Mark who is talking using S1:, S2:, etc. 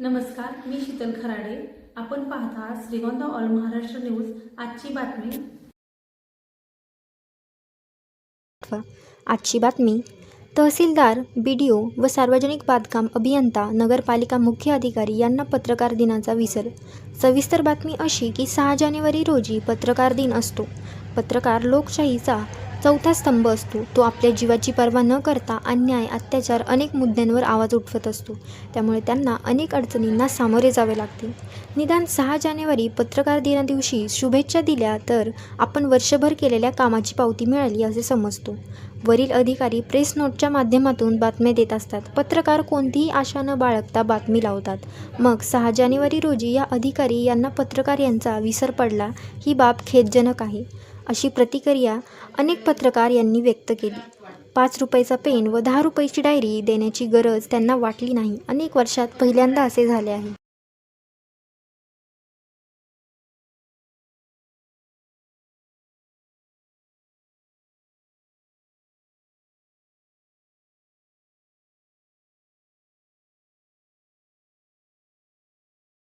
S1: नमस्कार मी शीतल खराडे. आपण पाहता श्रीगोंदा ऑल महाराष्ट्र न्यूज. आजची बातमी.
S2: आजची बातमी. तहसीलदार बी डी ओ व सार्वजनिक बांधकाम अभियंता नगरपालिका मुख्य अधिकारी यांना पत्रकार दिनाचा विसर. सविस्तर बातमी अशी की सहा जानेवारी रोजी पत्रकार दिन असतो. पत्रकार लोकशाहीचा चौथा स्तंभ असतो. तो आपल्या जीवाची पर्वा न करता अन्याय अत्याचार अनेक मुद्द्यांवर आवाज उठवत असतो. त्यामुळे त्यांना अनेक अडचणींना सामोरे जावे लागते. निदान सहा जानेवारी पत्रकार दिनादिवशी शुभेच्छा दिल्या तर आपण वर्षभर केलेल्या कामाची पावती मिळाली असे समजतो. वरील अधिकारी प्रेस नोटच्या माध्यमातून बातम्या देत असतात. पत्रकार कोणतीही आशा न बाळगता बातमी लावतात. मग सहा जानेवारी रोजी या अधिकारी यांना पत्रकार यांचा विसर पडला. ही बाब खेदजनक आहे. अशी प्रतिक्रिया अनेक पत्रकार यांनी व्यक्त केली. पाच रुपयाचा पेन व दहा रुपयाची डायरी देण्याची गरज त्यांना वाटली नाही. अनेक वर्षात पहिल्यांदा असे झाले आहे.